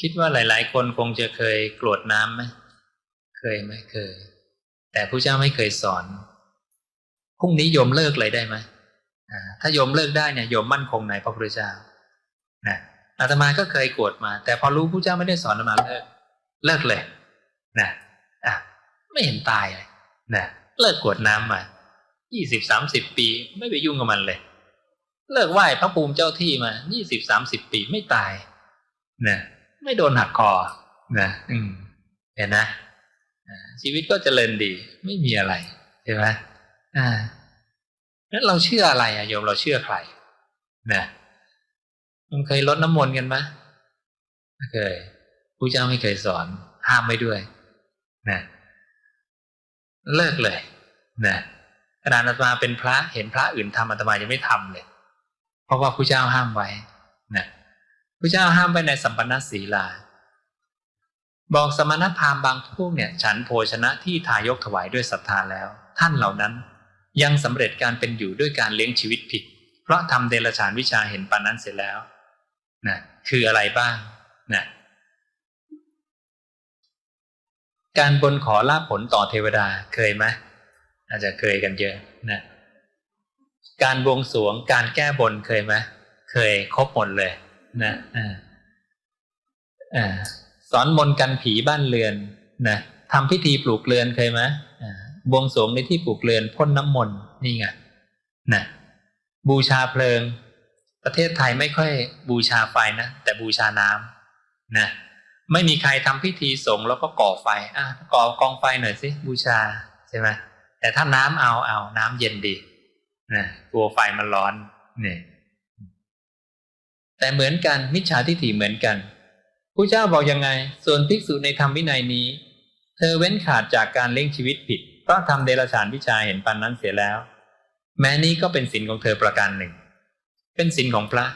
คิดว่าหลาย ๆ คนคงจะเคยกรวดน้ำไหมเคยไหมเคย แต่ผู้เจ้าไม่เคยสอนพรุ่งนี้โยมเลิกเลยได้ไหมถ้าโยมเลิกได้เนี่ยโยมมั่นคงในพระพุทธเจ้านะอาตมาก็เคยกรวดมา แต่พอรู้ผู้เจ้าไม่ได้สอนอาตมาเลิก เลิกเลยนะอะไม่เห็นตายเลยนะเลิกกรวดน้ำมายี่สิบสามสิบปี ไม่ไปยุ่งกับมันเลย เลิกไหว้พระภูมิเจ้าที่มายี่สิบสามสิบปีไม่ตายนะ ไม่โดนหักคอนะอืมเห็นนะชีวิตก็เจริญดี ไม่มีอะไรใช่ไหมอ่าแล้วเราเชื่ออะไรอะโยมเราเชื่อใครนะมันเคยลดน้ำมนต์กันไหมไม่เคยผู้เจ้าไม่เคยสอน ห้ามไม่ด้วยนะเลิกเลยนะขนาดอาตมาเป็นพระเห็นพระอื่นทำอาตมายังไม่ทำเลย เพราะว่าผู้เจ้าห้ามไว้นะ ผู้เจ้าห้ามไว้ในสัมปันนศีลา บอกสมณพราหมณ์บางพวกเนี่ย ฉันโภชนะที่ทายกถวายด้วยศรัทธาแล้ว ท่านเหล่านั้นยังสำเร็จการเป็นอยู่ด้วยการเลี้ยงชีวิตผิด เพราะทำเดรัจฉานวิชาเห็นปานนั้นเสร็จแล้วนะคืออะไรบ้างนะการบนขอลาผลต่อเทวดาเคยไหมอาจจะเคยกันเยอะนะการบวงสรวงการแก้บนเคยไหมเคยครบหมดเลย นะอ่าอ่าสอนมนกันผีบ้านเรือนนะทำพิธีปลูกเรือนเคยไหมอ่าบวงสรวงในที่ปลูกเรือนพ่นน้ำมนต์นี่ไงนะบูชาเพลิง ประเทศไทยไม่ค่อยบูชาไฟนะแต่บูชาน้ำนะไม่มีใครทำพิธีสงฆ์แล้วก็ก่อไฟอะก่อกองไฟหน่อยสิบูชาใช่ไหมแต่ถ้าน้ำเอาเอาน้ำเย็นดีนะกลัวไฟมันร้อนเนี่ย แต่เหมือนกันมิจฉาทิฏฐิเหมือนกันผู้เจ้าบอกยังไง ส่วนภิกษุในธรรมวินัยนี้ เธอเว้นขาดจากการเลี้ยงชีวิตผิดเพราะทำเดรัจฉานวิชาเห็นปันนั้นเสียแล้ว แม้นี้ก็เป็นสินของเธอประการหนึ่ง เป็นสินของพระ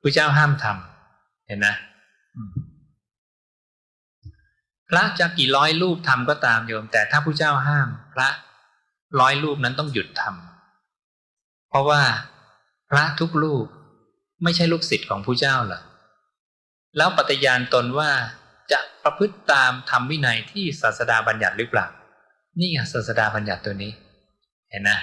ผู้เจ้าห้ามทำเห็นนะพระจะกี่ร้อยรูปทำก็ตามโยม แต่ถ้าผู้เจ้าห้าม พระร้อยรูปนั้นต้องหยุดทำเพราะว่าพระทุกรูป ไม่ใช่ลูกศิษย์ของผู้เจ้าเหรอแล้วปฏิญาณตนว่าจะประพฤติตามธรรมวินัยที่ศาสดาบัญญัติหรือเปล่า นี่ศาสดาบัญญัติตัวนี้ เห็นนะ